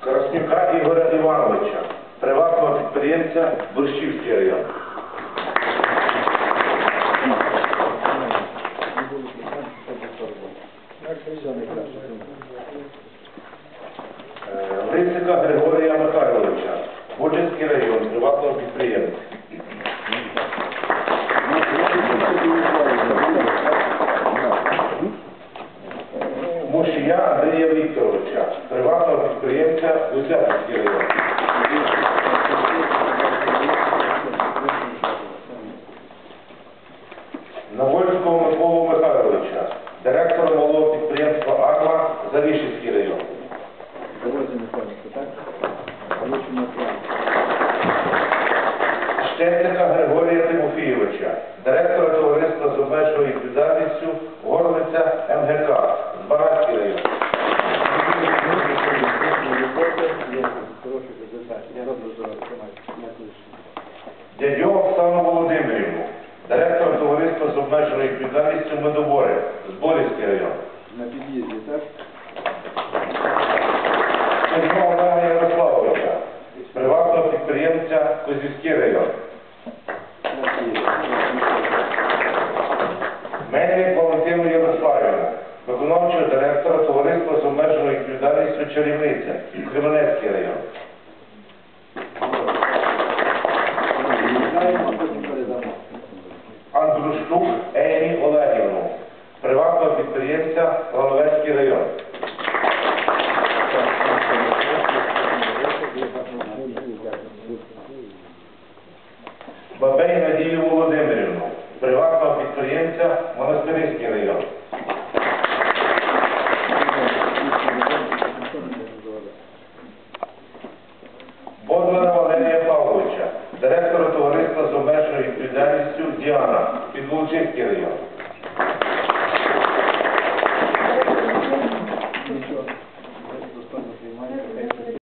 Краснюка Ігоря Івановича, приватного підприємця Борщівський район. Е, Лисика Григорія Михайловича, Буджинський район, приватного підприємця. Мушія Андрія Вікторовича, приватного підприємця Гусятинський район. Навольського Миколу Михайловича, директора малого підприємства «Арма» Завішівський район. Щецика Григорія Тимофійовича, директора товариства з обмеженою відповідальністю Горлиця МГК, район. Я роблю за Дядьо Оксану Володимирівну, директора товариства з обмеженою відповідальністю Медобори, Зборівський район. На під'їзді, так? Кузьма Олега Ярославовича, приватного підприємця Козівський район. Мельник Валентину Ярославівну, виконавчого директора товариства з обмеженою відповідальністю Чарівниця, Кременецький район. Приватного підприємця Лановецький район. Бабей Надію Володимирівну, приватного підприємця Монастирський район. Бодлера Валерія Павловича, директора товариства з обмеженою відповідальністю Діана, Підволочиський район.